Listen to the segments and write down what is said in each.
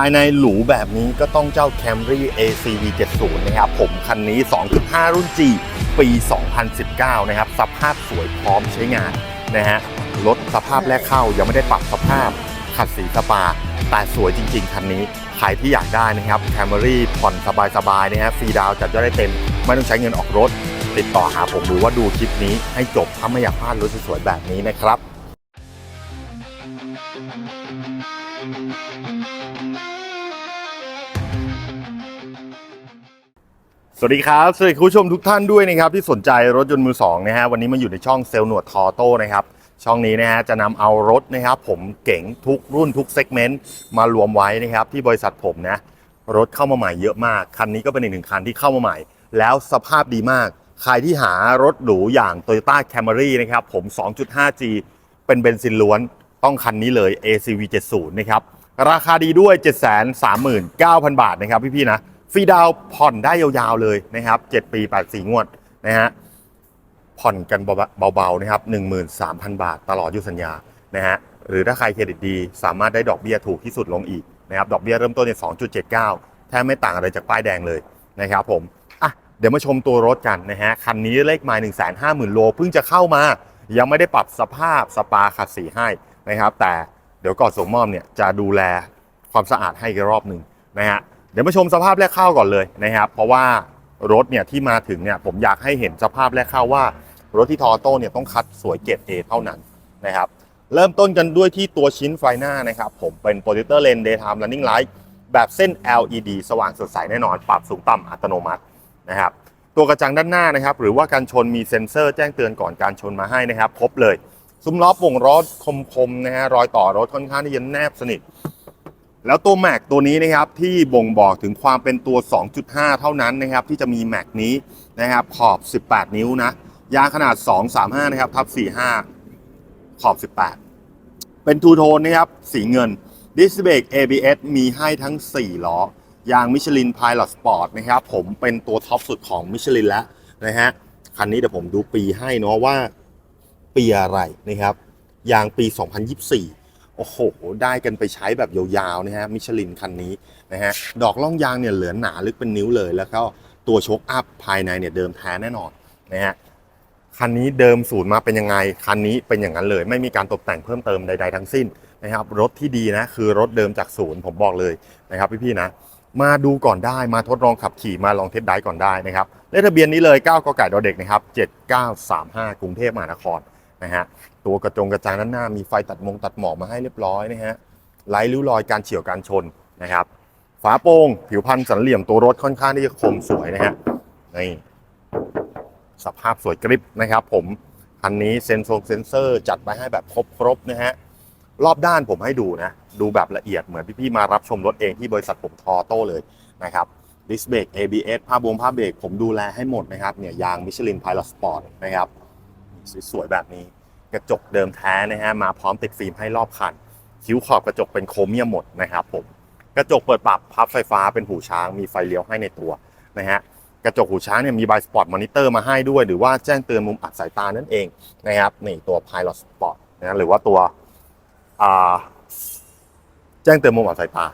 ายในหรูแบบนี้ก็ต้องเจ้า Camry ACV 70นะครับผมคันนี้ 2.5 รุ่น G ปี 2019 นะครับ สภาพสวยพร้อมใช้งานนะฮะรถสภาพแรกเข้ายังไม่ได้ปรับสภาพขัดสีสปา แต่สวยจริง ๆ คันนี้ใครที่อยากได้นะครับ Camry ผ่อนสบายๆนะฮะฟรีดาวจัดยอดได้เต็ม ไม่ต้องใช้เงินออกรถ ติดต่อหาผมหรือว่าดูคลิปนี้ให้จบถ้าไม่อยากพลาดรถสวยๆแบบนี้นะครับ สวัสดีครับ สวัสดีคุณผู้ชมทุกท่านด้วยนะครับ ที่สนใจรถยนต์มือสองนะฮะวันนี้มาอยู่ในช่องเซลล์หนวดทอโต้นะครับช่องนี้นะฮะจะนำเอารถนะครับผมเก๋งทุกรุ่นทุกเซกเมนต์มารวมไว้นะครับที่บริษัทผมนะรถเข้ามาใหม่เยอะมาก คันนี้ก็เป็นอีกหนึ่งคันที่เข้ามาใหม่ แล้วสภาพดีมาก ใครที่หารถหรูอย่าง Toyota Camry นะครับผม 2.5G เป็นเบนซินล้วน ต้องคันนี้เลย ACV 70นะครับราคาดีด้วย 739,000 บาทนะครับพี่ๆนะฟรีดาวผ่อนได้ยาวๆเลยนะครับ 7 ปี8สีงวดนะฮะผ่อนกันเบาๆนะครับ 13,000 บาทตลอดอยุสัญญานะฮะหรือถ้าใครเครดิตดี สามารถได้ดอกเบี้ยถูกที่สุดลงอีกนะครับดอกเบี้ยเริ่มต้นใน2.79 แทบไม่ต่างอะไรจากป้ายแดงเลยนะครับผมอะเดี๋ยวมาชมตัวรถกันนะฮะคันนี้เลขไมล์150,000 โลเพิ่งจะเข้ามา ยังไม่ได้ปรับสภาพสปาขัดสีให้ นะครับ แต่เดี๋ยวก่อนส่งมอบเนี่ยจะดูแลความสะอาดให้อีกรอบหนึ่งนะฮะเดี๋ยวมาชมสภาพแรกเข้าก่อนเลยนะครับ เพราะว่ารถเนี่ยที่มาถึงเนี่ยผมอยากให้เห็นสภาพแรกเข้าว่า รถที่ทอโต้เนี่ยต้องคัดสวยเกรด A เท่านั้นนะครับเริ่มต้นกันด้วยที่ตัวชิ้นไฟหน้านะครับ ผมเป็นโปรเจคเตอร์เลน Daytime Running Light แบบเส้น LED สว่างสดใสแน่นอน ปรับสูงต่ำอัตโนมัตินะครับตัวกระจังด้านหน้านะครับ หรือว่าการชนมีเซ็นเซอร์แจ้งเตือนก่อนการชนมาให้นะครับ ครบเลย ซุ้มล้อป่งล้อคมๆนะฮะรอยต่อรถค่อนข้างที่จะแนบสนิท แล้วตัวแม็กตัวนี้นะครับที่บ่งบอกถึงความเป็นตัว 2.5 เท่านั้นนะครับที่จะมีแม็กนี้นะครับขอบ 18 นิ้วนะยางขนาด 235 นะครับทับ 45 ขอบ 18 เป็นทูโทนนะครับสีเงินดิสเบรก ABS มีให้ทั้ง 4 ล้อ ยางมิชลิน Pilot Sport นะครับผมเป็นตัวท็อปสุดของมิชลินแล้วนะฮะคันนี้เดี๋ยวผมดูปีให้เนาะว่า ปีอะไรนะครับยางปี 2024 โอ้โห ได้กันไปใช้แบบยาวๆนะฮะมิชลินคันนี้นะฮะดอกล่องยางเนี่ยเหลือหนาลึกเป็นนิ้วเลย แล้วก็ตัวโชคอัพภายในเนี่ยเดิมแท้แน่นอนนะฮะคันนี้เดิมศูนย์มาเป็นยังไง คันนี้เป็นอย่างนั้นเลย ไม่มีการตกแต่งเพิ่มเติมใด ๆ ทั้งสิ้นนะครับรถที่ดีนะคือรถเดิมจากศูนย์ผมบอกเลยนะครับพี่ๆนะมาดูก่อนได้มาทดลองขับขี่มาลองเทสได้ก่อนได้นะครับเลขทะเบียนนี้เลย 9กกไก่ดเด็กนะครับ7935 กรุงเทพมหานคร นะฮะตัวกระจงกระจางด้านหน้ามีไฟตัดมงตัดหมอกมาให้เรียบร้อยนะฮะไร้ริ้วรอยการเฉียวการชนนะครับ ฝาโปร่งผิวพรรณสันเหลี่ยมตัวรถค่อนข้างที่จะคมสวยนะฮะนี่สภาพสวยกริบนะครับผมคันนี้เซนโซเซนเซอร์จัดไปให้แบบครบๆนะฮะรอบด้านผมให้ดูนะ ดูแบบละเอียดเหมือนพี่ๆมารับชมรถเองที่บริษัทผมทอโต้เลยนะครับดิสเบรก ABS ผ้าบวงผ้าเบรกผมดูแลให้หมดนะครับเนี่ยยางมิชลิน Pilot Sport นะครับ สวยๆแบบนี้ กระจกเดิมแท้นะฮะมาพร้อมติดฟิล์มให้รอบคัน คิ้วขอบกระจกเป็นโครเมียมหมดนะครับผมกระจกเปิดปรับพับไฟฟ้าเป็นหูช้างมีไฟเลี้ยวให้ในตัวนะฮะกระจกหูช้างเนี่ยมีบายสปอร์ตมอนิเตอร์มาให้ด้วย หรือว่าแจ้งเตือนมุมอับสายตานั่นเองนะครับนี่ตัว Pilot Sport นะหรือว่าตัวแจ้งเตือนมุมอับสายตา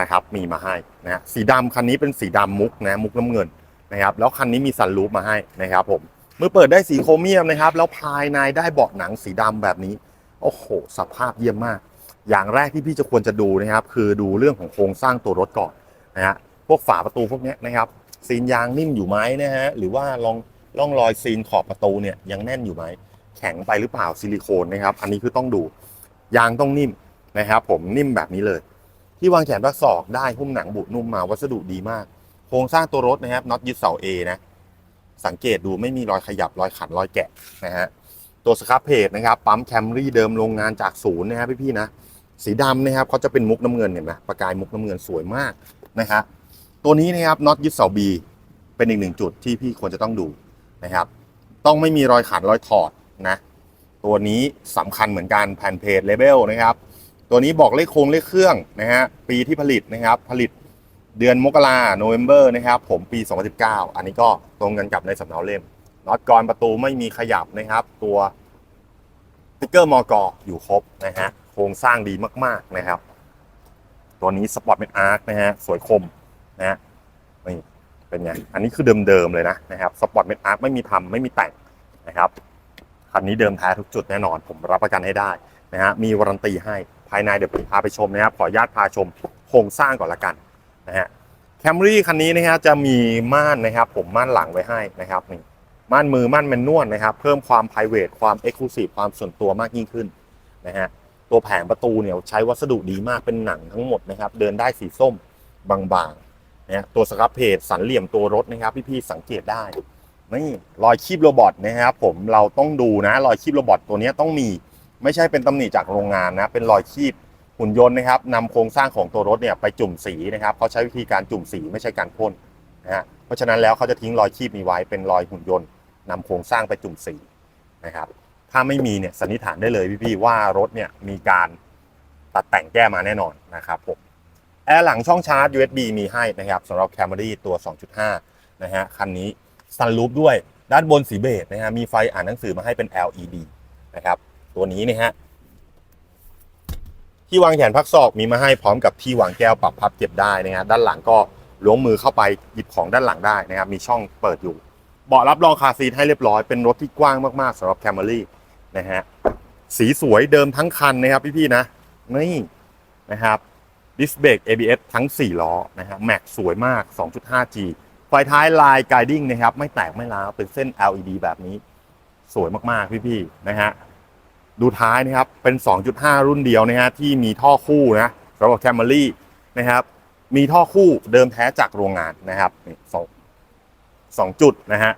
นะครับ มีมาให้นะฮะสีดำคันนี้เป็นสีดำมุกนะมุกน้ำเงินนะครับ แล้วคันนี้มีสันลูปมาให้นะครับผม มื่อเปิดได้สีโครเมียมนะครับ แล้วภายในได้เบาะหนังสีดำแบบนี้ โอ้โห สภาพเยี่ยมมาก อย่างแรกที่พี่จะควรจะดูนะครับ คือดูเรื่องของโครงสร้างตัวรถก่อนนะฮะ พวกฝาประตูพวกนี้นะครับ ซีนยางนิ่มอยู่ไหมนะฮะ หรือว่าลองร่องรอยซีนขอบประตูเนี่ยยังแน่นอยู่ไหม แข็งไปหรือเปล่าซิลิโคนนะครับ อันนี้คือต้องดู ยางต้องนิ่มนะครับ ผมนิ่มแบบนี้เลย ที่วางแขนพักศอกได้หุ้มหนังบุนุ่มมาวัสดุดีมาก โครงสร้างตัวรถนะครับน็อตยึดเสา A นะ สังเกตดูไม่มีรอยขยับรอยขันรอยแกะนะฮะตัวสครับเพจนะครับปั๊มแคมรี่เดิมโรงงานจากศูนย์นะครับพี่ๆนะสีดำนะครับเขาจะเป็นมุกน้ำเงินเห็นไหมประกายมุกน้ำเงินสวยมากนะครับตัวนี้นะครับน็อตยึดเสา B เป็นอีกหนึ่งจุดที่พี่ควรจะต้องดูนะครับ ต้องไม่มีรอยขันรอยถอดนะตัวนี้สำคัญเหมือนกันแผ่นเพจเลเบลนะครับ ตัวนี้บอกเลขโครงเลขเครื่องนะฮะปีที่ผลิตนะครับผลิต เดือนมกราโนเวม ber นะครับผมปี 2019 อันนี้ก็ตรงกันกับในสำเนาเล่มน็อตกรประตูไม่มีขยับนะครับ ตัวสติ๊กเกอร์มอกอยู่ครบนะฮะโครงสร้างดีมากๆนะครับ ตัวนี้สปอร์ตเม d อาร์คนะฮะสวยคมนะฮะนี่เป็นไงอันนี้คือเดิมๆเลยนะนะครับสปอร์ตเม d อาร์คไม่มีทำไม่มีแต่งนะครับคันนี้เดิมแท้ทุกจุดแน่นอน ผมรับประกันให้ได้นะฮะมีวารันตีให้ภายในเดี๋ยวผมพาไปชมนะครับขออนุญาตพาชมโครงสร้างก่อนละกัน นะฮะแคมรี่คันนี้นะฮะจะมีม่านนะครับ ผมม่านหลังไว้ให้นะครับนี่ม่านมือม่านแมนนวลนะครับ เพิ่มความ p r i v a t ความ Exclusive ความส่วนตัวมากยิ่งขึ้นนะฮะตัวแผงประตูเนี่ยใช้วัสดุดีมากเป็นหนังทั้งหมดนะครับ เดินได้สีส้มบางๆนะฮะตัวสครับเพจสันเหลี่ยมตัวรถนะครับ พี่ๆสังเกตได้นี่รอยคีบโรบอทนะครับผมเราต้องดูนะรอยคีบโรบอทตัวนี้ต้องมีไม่ใช่เป็นตำหนิจากโรงงานนะ เป็นรอยคีบ หุ่นยนต์นะครับนำโครงสร้างของตัวรถเนี่ยไปจุ่มสีนะครับเขาใช้วิธีการจุ่มสีไม่ใช่การพ่นนะฮะเพราะฉะนั้นแล้วเขาจะทิ้งรอยคีบนี้ไว้เป็นรอยหุ่นยนต์นำโครงสร้างไปจุ่มสีนะครับ ถ้าไม่มีเนี่ยสันนิษฐานได้เลยพี่ๆว่ารถเนี่ยมีการตัดแต่งแก้มาแน่นอนนะครับผมแอร์หลังช่องชาร์จ USB มีให้นะครับสำหรับ Camry ตัว 2.5 นะฮะคันนี้ซันรูปด้วยด้านบนสีเบจนะฮะมีไฟอ่านหนังสือมาให้เป็น LED นะครับตัวนี้นะฮะ ที่วางแขนพักศอกมีมาให้พร้อมกับที่วางแก้วปรับพับเก็บได้นะฮะด้านหลังก็ล้วงมือเข้าไปหยิบของด้านหลังได้นะครับมีช่องเปิดอยู่เบาะรับรองคาร์ซีทให้เรียบร้อยเป็นรถที่กว้างมากๆสำหรับ Camry นะฮะสีสวยเดิมทั้งคันนะครับพี่ๆนะนี่นะครับดิสเบรก ABS ทั้ง 4 ล้อนะฮะแม็กสวยมาก 2.5G ไฟท้ายลายไกดิ้งนะครับ ไม่แตกไม่ร้าวเป็นเส้น LED แบบนี้ สวยมากๆ พี่ๆนะฮะ ดูท้ายนะครับ เป็น 2.5 รุ่นเดียวนะฮะที่มีท่อคู่นะสำหรับ Camry นะครับ มีท่อคู่เดิมแท้จากโรงงานนะครับสองสองจุดนะฮะ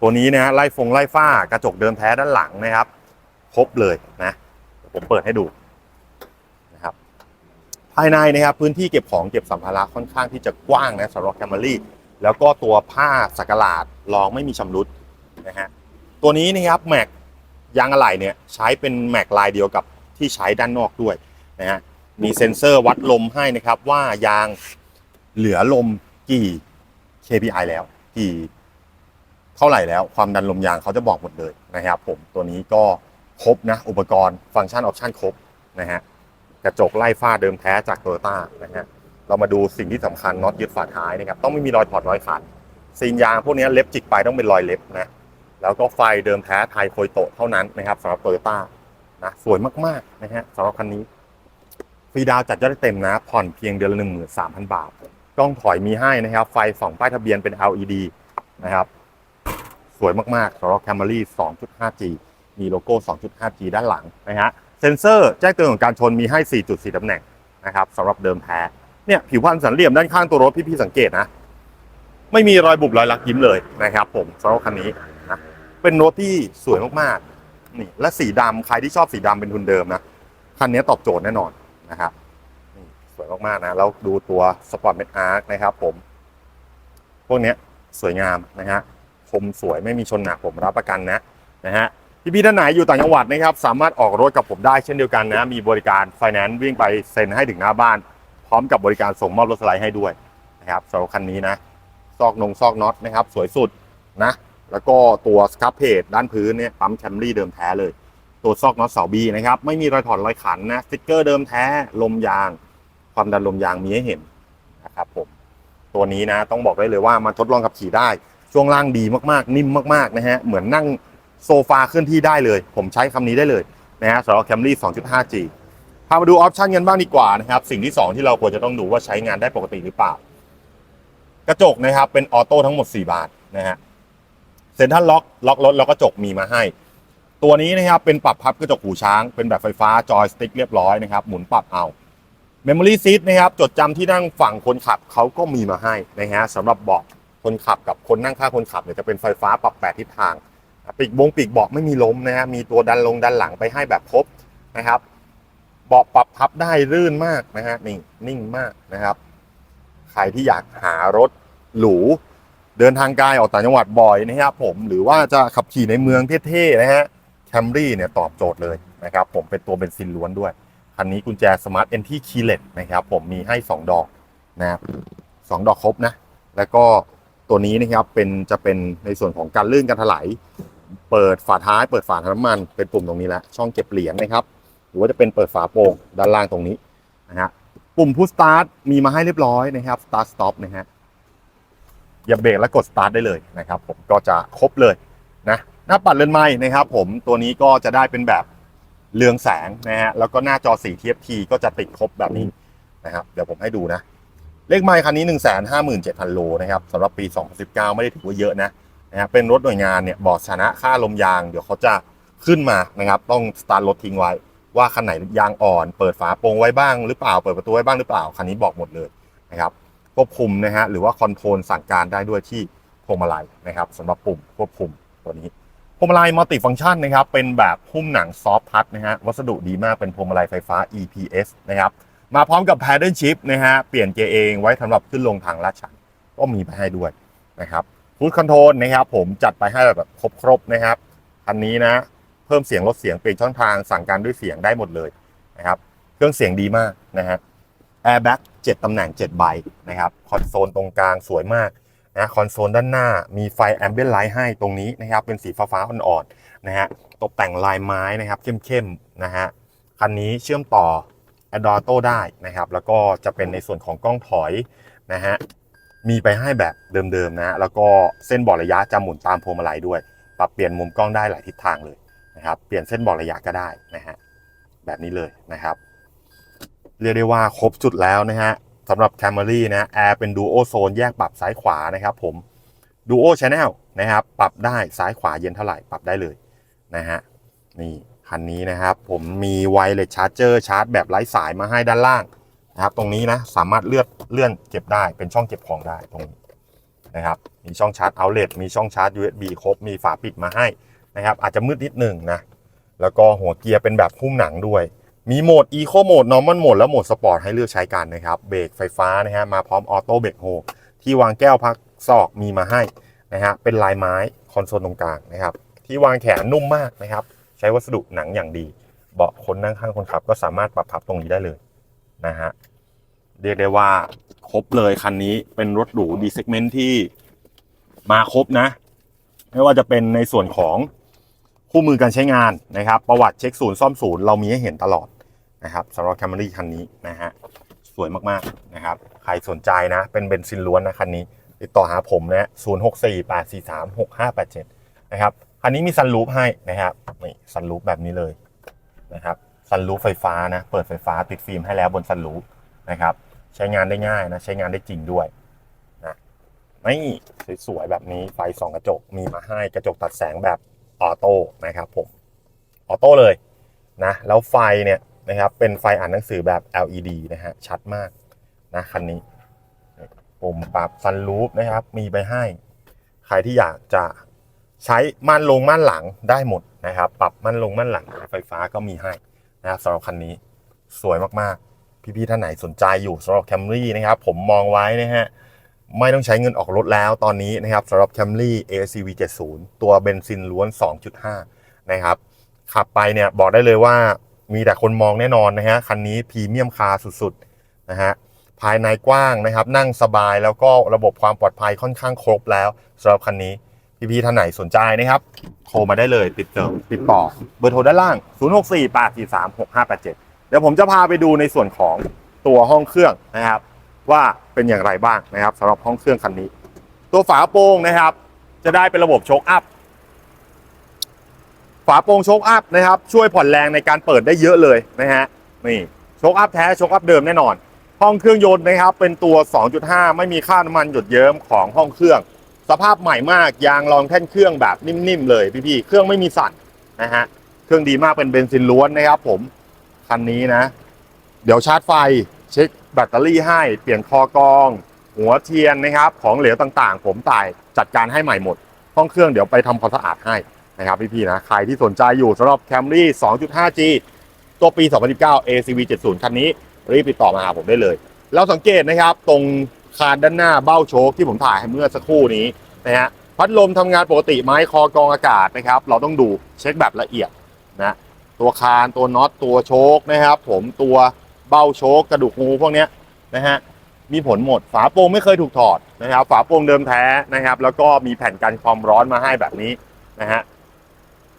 ตัวนี้นะฮะไล่ฟงไล่ฝ้ากระจกเดิมแท้ด้านหลังนะครับครบเลยนะผมเปิดให้ดูนะครับ ภายในนะครับพื้นที่เก็บของเก็บสัมภาระค่อนข้างที่จะกว้างนะสำหรับแคมเมรี่แล้วก็ตัวผ้าสักหลาดรองไม่มีชำรุดนะฮะตัวนี้นะครับแม็ก ยางอะไหล่เนี่ยใช้เป็นแม็กลายเดียวกับที่ใช้ด้านนอกด้วยนะฮะมีเซ็นเซอร์วัดลมให้นะครับว่ายางเหลือลมกี่ KPI แล้วกี่เท่าไหร่แล้ว ความดันลมยางเขาจะบอกหมดเลยนะครับผมตัวนี้ก็ครบนะอุปกรณ์ฟังก์ชันออปชันครบนะฮะกระจกไล่ฝ้าเดิมแท้จากโตโยต้านะฮะเรามาดูสิ่งที่สำคัญน็อตยึดฝาท้ายนะครับต้องไม่มีรอยถอดรอยขาดซีนยางพวกนี้เล็บจิกไปต้องเป็นรอยเล็บนะ แล้วก็ไฟเดิมแท้ไทยโคยโตเท่านั้นนะครับสำหรับโตโยต้านะสวยมากๆนะฮะสำหรับคันนี้ฟรีดาวจัดยอดเต็มนะ ผ่อนเพียงเดือนละหนึ่งหมื่นสามพันบาท กล้องถอยมีให้นะครับ ไฟสองป้ายทะเบียนเป็น LED นะครับ สวยมากๆสำหรับ Camry 2.5G มีโลโก้ 2.5G ด้านหลังนะฮะเซ็นเซอร์แจ้งเตือนของการชนมีให้ 4.4ตำแหน่งนะครับสำหรับเดิมแท้เนี่ยผิวพรรณสันเหลี่ยมด้านข้างตัวรถพี่ๆสังเกตนะ ไม่มีรอยบุบรอยลักยิ้มเลยนะครับ ผมสำหรับคันนี้ เป็นรถที่สวยมากๆนี่และสีดำใครที่ชอบสีดำเป็นทุนเดิมนะคันนี้ตอบโจทย์แน่นอนนะครับนี่สวยมากๆนะแล้วดูตัวสปอร์ตเม d อาร์นะครับ ผม พวกนี้สวยงามนะฮะคมสวยไม่มีชนหนักผมรับประกันนะนะฮะพี่ๆท่านไหนอยู่ต่างจังหวัดนะครับ สามารถออกรถกับผมได้เช่นเดียวกันนะ มีบริการไฟแนนซ์วิ่งไปเซ็นให้ถึงหน้าบ้าน พร้อมกับบริการส่งมอบรถสไลด์ให้ด้วยนะครับสำหรับคันนี้นะ ซอกนงซอกน็อตนะครับ สวยสุดนะ แล้วก็ตัวสครับเพจด้านพื้นเนี่ยปั๊มแคมรี่เดิมแท้เลย ตัวซอกน็อตเสาบีนะครับ ไม่มีรอยถอดรอยขันนะสติ๊กเกอร์เดิมแท้ลมยาง ความดันลมยางมีให้เห็นนะครับผมตัวนี้นะต้องบอกได้เลยว่ามาทดลองขับขี่ได้ ช่วงล่างดีมากๆ นิ่มมากๆนะฮะเหมือนนั่งโซฟาเคลื่อนที่ได้เลย ผมใช้คำนี้ได้เลยนะฮะสำหรับ Camry 2.5G พามาดูออปชันกันบ้างดีกว่านะครับ สิ่งที่ 2 ที่เราควรจะต้องดูว่าใช้งานได้ปกติหรือเปล่า กระจกนะครับเป็นออโต้ทั้งหมด 4 บานนะฮะ เซ็นทรัลล็อกล็อกรถแล้วกระจกมีมาให้ ตัวนี้นะครับเป็นปรับพับกระจกหูช้าง เป็นแบบไฟฟ้าจอยสติ๊กเรียบร้อยนะครับหมุนปรับเอา Memory Seat นะครับจดจำที่นั่งฝั่งคนขับเขาก็มีมาให้นะฮะสำหรับเบาะคนขับกับคนนั่งข้างคนขับเนี่ยจะเป็นไฟฟ้าปรับแปดทิศทาง ปีกบงปีกเบาะไม่มีล้มนะฮะมีตัวดันลงดันหลังไปให้แบบครบนะครับเบาะปรับพับได้รื่นมากนะฮะนี่นิ่งมากนะครับ ใครที่อยากหารถหรู เดินทางไกลออกต่างจังหวัดบ่อยนะครับผมหรือว่าจะขับขี่ในเมืองเท่ๆนะฮะแคมรี่เนี่ยตอบโจทย์เลยนะครับผมเป็นตัวเบนซินล้วนด้วย คันนี้กุญแจสมาร์ทเอนที่คีเลตนะครับผมมีให้ 2 ดอกนะครับสองดอกครบนะ แล้วก็ตัวนี้นะครับเป็นจะเป็นในส่วนของการลื่นการถลายเปิดฝาท้ายเปิดฝาถังน้ำมันเป็นปุ่มตรงนี้แล้วช่องเก็บเหรียญนะครับ หรือว่าจะเป็นเปิดฝาโปร่งด้านล่างตรงนี้นะฮะปุ่ม push start มีมาให้เรียบร้อยนะครับ start stop นะฮะ อย่าเบรกแล้วกด start ได้เลยนะครับผมก็จะครบเลยนะหน้าปัดเรือนไม้นะครับผมตัวนี้ก็จะได้เป็นแบบเรืองแสงนะฮะแล้วก็หน้าจอสี TFT ก็จะติดครบแบบนี้นะครับเดี๋ยวผมให้ดูนะ เลขไมค์คันนี้ 1 5 7 0 0 0 โลนะครับสำหรับปี 2019 ไม่ได้ถือว่าเยอะนะนะฮะเป็นรถหน่วยงานเนี่ยบอกชนะค่าลมยาง เดี๋ยวเขาจะขึ้นมานะครับต้องสตาร์ทรถทิ้งไว้ ว่าคันไหนยางอ่อน เปิดฝาโปรงไว้บ้างหรือเปล่าเปิดประตูไว้บ้างหรือเปล่าคันนี้บอกหมดเลยนะครับ ควบคุมนะฮะหรือว่าคอนโทรลสั่งการได้ด้วยที่พวงมาลัยนะครับสำหรับปุ่มควบคุมตัวนี้พวงมาลัยมัลติฟังก์ชันนะครับเป็นแบบหุ้มหนังซอฟทัชนะฮะวัสดุดีมากเป็นพวงมาลัยไฟฟ้า EPS นะครับมาพร้อมกับ Paddle Shift นะฮะเปลี่ยนเกียร์เองไว้สำหรับขึ้นลงทางลาดชันก็มีไปให้ด้วยนะครับฟูดคอนโทรลนะครับผมจัดไปให้แบบครบๆนะครับคันนี้นะเพิ่มเสียงลดเสียงเปลี่ยนช่องทางสั่งการด้วยเสียงได้หมดเลยนะครับเครื่องเสียงดีมากนะฮะแอร์แบ็ก 7ตำแหน่ง 7 ใบนะครับ คอนโซลตรงกลางสวยมากนะคอนโซลด้านหน้ามีไฟแอมเบียนไลท์ให้ตรงนี้นะครับ เป็นสีฟ้าๆอ่อนๆนะฮะตกแต่งลายไม้นะครับเข้มๆนะฮะคันนี้เชื่อมต่อ a d o t o ได้นะครับ แล้วก็จะเป็นในส่วนของกล้องถอยนะฮะมีไปให้แบบเดิมๆนะแล้วก็เส้นบอกระยะจะหมุนตามพวงมาลัยด้วย ปรับเปลี่ยนมุมกล้องได้หลายทิศทางเลยนะครับ เปลี่ยนเส้นบอกระยะก็ได้นะฮะแบบนี้เลยนะครับ เรียกได้ว่าครบจุดแล้วนะฮะสำหรับ Camry นะแอร์เป็น Duo Zone แยกปรับซ้ายขวานะครับผม Duo Channel นะครับปรับได้ซ้ายขวาเย็นเท่าไหร่ปรับได้เลยนะฮะนี่คันนี้นะครับผมมีไวเลสชาร์จเจอร์ชาร์จแบบไร้สายมาให้ด้านล่างนะครับ ตรงนี้นะสามารถเลื่อนเลื่อนเก็บได้เป็นช่องเก็บของได้ตรงนี้นะครับมีช่องชาร์จเอาเล t มีช่องชาร์จ USB ครบมีฝาปิดมาให้นะครับอาจจะมืดนิดหนึ่งนะแล้วก็หัวเกียร์เป็นแบบหุ้มหนังด้วย มีโหมด Eco Mode Normal Mode และโหมด Sport ให้เลือกใช้กันนะครับ เบรกไฟฟ้านะฮะมาพร้อมออโต้เบรกโฮที่วางแก้วพักซอกมีมาให้นะฮะเป็นลายไม้คอนโซลตรงกลางนะครับ ที่วางแขนนุ่มมากนะครับ ใช้วัสดุหนังอย่างดี เบาะคนนั่งข้างคนขับ ก็สามารถปรับพับตรงนี้ได้เลยนะฮะเรียกได้ว่าครบเลยคันนี้เป็นรถหรูดีเซกเมนที่มาครบนะ ไม่ว่าจะเป็นในส่วนของ คู่มือการใช้งานนะครับ ประวัติเช็คศูนย์ซ่อมศูนย์เรามีให้เห็นตลอดนะครับสำหรับ Camry คันนี้นะฮะสวยมากๆนะครับ ใครสนใจนะ เป็นเบนซินล้วนนะคันนี้ ติดต่อหาผมนะ0 6 4 8 4 3 6 5 8 7นะครับคันนี้มีซันรูฟให้นะครับนี่ซันรูฟแบบนี้เลยนะครับซันรูฟไฟฟ้านะ เปิดไฟฟ้าติดฟิล์มให้แล้วบนซันรูฟนะครับ ใช้งานได้ง่ายนะ ใช้งานได้จริงด้วยนะนี่สวยๆแบบนี้ไฟสองกระจกมีมาให้กระจกตัดแสงแบบ ออโต้นะครับผมออโต้เลยนะแล้วไฟเนี่ยนะครับเป็นไฟอ่านหนังสือแบบ LED นะฮะชัดมากนะคันนี้ปุ่มปรับซันรูฟนะครับมีไปให้ ใครที่อยากจะใช้ม่านลงม่านหลังได้หมดนะครับ ปรับม่านลงม่านหลังไฟฟ้าก็มีให้นะครับสำหรับคันนี้สวยมากๆ พี่ๆท่านไหนสนใจอยู่สำหรับ Camry นะครับ ผมมองไว้นะฮะ ไม่ต้องใช้เงินออกรถแล้วตอนนี้นะครับสำหรับ Camry ACV 70ตัวเบนซินล้วน 2.5 นะครับ ขับไปเนี่ยบอกได้เลยว่ามีแต่คนมองแน่นอนนะฮะคันนี้พรีเมียมคาร์สุดๆนะฮะภายในกว้างนะครับ นั่งสบายแล้วก็ระบบความปลอดภัยค่อนข้างครบแล้วสำหรับคันนี้พี่ๆท่านไหนสนใจนะครับโทรมาได้เลยติดต่อติดต่อเบอร์โทรด้านล่าง 0648436587 เดี๋ยวผมจะพาไปดูในส่วนของตัวห้องเครื่องนะครับ ว่าเป็นอย่างไรบ้างนะครับสำหรับห้องเครื่องคันนี้ ตัวฝาโปร่งนะครับ จะได้เป็นระบบโชคอัพฝาโปร่งโชคอัพนะครับ ช่วยผ่อนแรงในการเปิดได้เยอะเลยนะฮะนี่โชคอัพแท้โชคอัพเดิมแน่นอน ห้องเครื่องยนต์นะครับ เป็นตัว 2.5 ไม่มีค่าน้ำมันหยดเยิ้มของห้องเครื่อง สภาพใหม่มากยางรองแท่นเครื่องแบบนิ่มๆเลยพี่ๆเครื่องไม่มีสั่นนะฮะเครื่องดีมากเป็นเบนซินล้วนนะครับ ผมคันนี้นะ เดี๋ยวชาร์จไฟ เช็คแบตเตอรี่ให้ เปลี่ยนคอกรอง หัวเทียนนะครับ ของเหลวต่างๆ ผมต่ายจัดการให้ใหม่หมด ห้องเครื่องเดี๋ยวไปทำความสะอาดให้นะครับพี่ๆนะ ใครที่สนใจอยู่สำหรับ Camry 2.5G ตัวปี 2019 ACV 70 คันนี้ รีบติดต่อมาหาผมได้เลย เราสังเกตนะครับ ตรงคานด้านหน้าเบ้าโชคที่ผมถ่ายให้เมื่อสักครู่นี้นะฮะพัดลมทำงานปกติไหมคอกรองอากาศนะครับ เราต้องดูเช็คแบบละเอียดนะตัวคานตัวน็อตตัวโชคนะครับ ผมตัว เบ้าโชคกระดูกงูพวกเนี้ยนะฮะมีผลหมดฝาโปร่งไม่เคยถูกถอดนะครับ ฝาโปร่งเดิมแท้นะครับ แล้วก็มีแผ่นกันความร้อนมาให้แบบนี้นะฮะ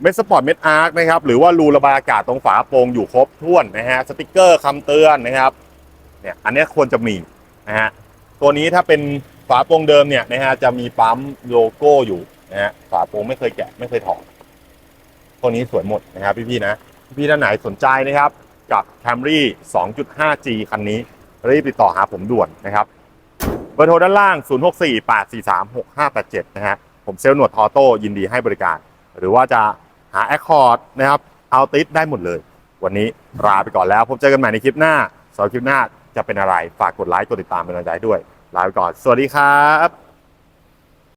เม็ดสปอร์ตเม็ดอาร์คนะครับหรือว่ารูระบายอากาศตรงฝาโปร่งอยู่ครบถ้วนนะฮะสติกเกอร์คำเตือนนะครับเนี่ยอันนี้ควรจะมีนะฮะตัวนี้ถ้าเป็นฝาโปร่งเดิมเนี่ยนะฮะจะมีปั๊มโลโก้อยู่นะฮะฝาโปร่งไม่เคยแกะไม่เคยถอดตัวนี้สวยหมดนะครับพี่ๆนะพี่ท่านไหนสนใจนะครับ กับ Camry 2.5G คันนี้ รีบติดต่อหาผมด่วนนะครับเบอร์โทรด้านล่าง 0648436587 นะฮะ ผมเซลล์หนวดทอโต้ยินดีให้บริการ หรือว่าจะหา Accord นะครับเอาติสได้หมดเลย วันนี้ลาไปก่อนแล้ว พบเจอกันใหม่ในคลิปหน้าสำหรับคลิปหน้าจะเป็นอะไร ฝากกดไลค์กดติดตามเป็นกำลังใจด้วยลาไปก่อน สวัสดีครับ